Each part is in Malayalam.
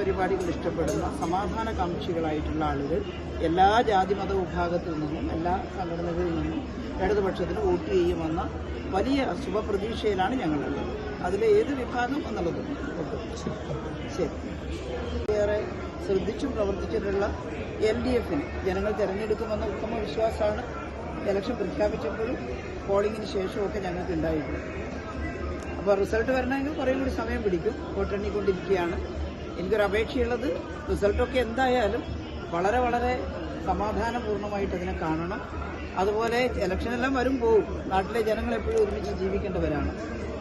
പരിപാടികൾ ഇഷ്ടപ്പെടുന്ന സമാധാനകാംക്ഷികളായിട്ടുള്ള ആളുകൾ എല്ലാ ജാതിമത വിഭാഗത്തിൽ നിന്നും എല്ലാ സംഘടനകളിൽ നിന്നും ഇടതുപക്ഷത്തിന് വോട്ട് ചെയ്യുമെന്ന വലിയ ശുഭപ്രതീക്ഷയിലാണ് ഞങ്ങളുള്ളത്. അതിലെ ഏത് വിഭാഗം എന്നുള്ളത് ശരി. ഏറെ ശ്രദ്ധിച്ചും പ്രവർത്തിച്ചിട്ടുള്ള എൽ ഡി എഫിന് ജനങ്ങൾ തിരഞ്ഞെടുക്കുമെന്ന ഉത്തമ വിശ്വാസമാണ് ഇലക്ഷൻ പ്രഖ്യാപിച്ചപ്പോഴും പോളിംഗിന് ശേഷമൊക്കെ ഞങ്ങൾക്ക് ഉണ്ടായിട്ടുണ്ട് അപ്പോൾ റിസൾട്ട് വരണമെങ്കിൽ കുറേ കൂടി സമയം പിടിക്കും. വോട്ടെണ്ണിക്കൊണ്ടിരിക്കുകയാണ്. എനിക്കൊരു അപേക്ഷയുള്ളത് റിസൾട്ടൊക്കെ എന്തായാലും വളരെ വളരെ സമാധാനപൂർണമായിട്ട് അതിനെ കാണണം. അതുപോലെ ഇലക്ഷനെല്ലാം വരും പോവും നാട്ടിലെ ജനങ്ങൾ എപ്പോഴും ഒരുമിച്ച് ജീവിക്കേണ്ടവരാണ്.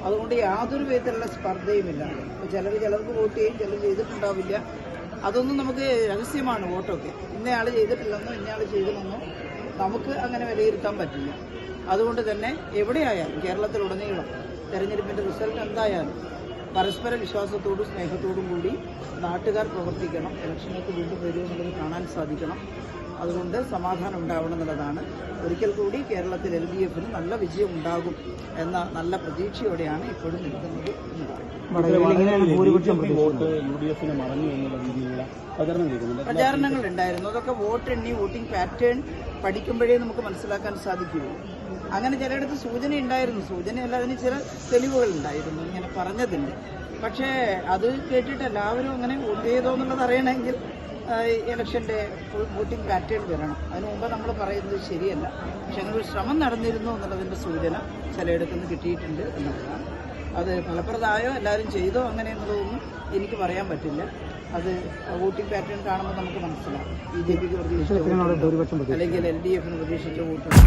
അതുകൊണ്ട് യാതൊരു വിധത്തിലുള്ള സ്പർദ്ധയുമില്ല. ഇപ്പോൾ ചിലർ ചിലർക്ക് വോട്ട് ചെയ്യും ചിലർ ചെയ്തിട്ടുണ്ടാവില്ല. അതൊന്നും നമുക്ക് രഹസ്യമാണ് വോട്ടൊക്കെ. ഇന്നയാൾ ചെയ്തിട്ടില്ലെന്നോ ഇന്നയാൾ ചെയ്തില്ലെന്നോ നമുക്ക് അങ്ങനെ വിലയിരുത്താൻ പറ്റില്ല. അതുകൊണ്ട് തന്നെ എവിടെയായാലും കേരളത്തിലുടനീളം തെരഞ്ഞെടുപ്പിന്റെ റിസൾട്ട് എന്തായാലും പരസ്പര വിശ്വാസത്തോടും സ്നേഹത്തോടും കൂടി നാട്ടുകാർ പ്രവർത്തിക്കണം ഇലക്ഷനൊക്കെ വീണ്ടും വരുമെന്നുള്ളത് കാണാൻ സാധിക്കണം. അതുകൊണ്ട് സമാധാനം ഉണ്ടാവണം എന്നുള്ളതാണ്. ഒരിക്കൽ കൂടി കേരളത്തിൽ എൽ ഡി എഫിന് നല്ല വിജയം ഉണ്ടാകും എന്ന നല്ല പ്രതീക്ഷയോടെയാണ് ഇപ്പോഴും നിൽക്കുന്നത് പ്രചാരണങ്ങൾ ഉണ്ടായിരുന്നു അതൊക്കെ വോട്ട് എണ്ണി വോട്ടിംഗ് പാറ്റേൺ പഠിക്കുമ്പോഴേ നമുക്ക് മനസ്സിലാക്കാൻ സാധിക്കുകയുള്ളൂ. അങ്ങനെ ചിലയിടത്ത് സൂചന ഉണ്ടായിരുന്നു. സൂചനയല്ല അതിന് ചില തെളിവുകൾ ഉണ്ടായിരുന്നു. ഇങ്ങനെ പറഞ്ഞതിന്റെ പക്ഷേ അത് കേട്ടിട്ട് എല്ലാവരും അങ്ങനെ വോട്ട് ചെയ്തോ എന്നുള്ളത് അറിയണമെങ്കിൽ ഇലക്ഷന്റെ ഫുൾ വോട്ടിംഗ് പാറ്റേൺ വരണം. അതിന് മുമ്പ് നമ്മൾ പറയുന്നത് ശരിയല്ല. പക്ഷെ അങ്ങനെ ഒരു ശ്രമം നടന്നിരുന്നു എന്നുള്ളതിന്റെ സൂചന ചിലയിടത്തു നിന്ന് കിട്ടിയിട്ടുണ്ട് എന്നുള്ളതാണ്. അത് ഫലപ്രദമായോ എല്ലാവരും ചെയ്തോ അങ്ങനെ എന്നുള്ളതൊന്നും എനിക്ക് പറയാൻ പറ്റില്ല. അത് വോട്ടിംഗ് പാറ്റേൺ കാണുമ്പോൾ നമുക്ക് മനസ്സിലാവും. ബി ജെ പിക്ക് പ്രതീക്ഷിച്ച? അല്ലെങ്കിൽ എൽ ഡി എഫിന് പ്രതീക്ഷിച്ച വോട്ടുണ്ട്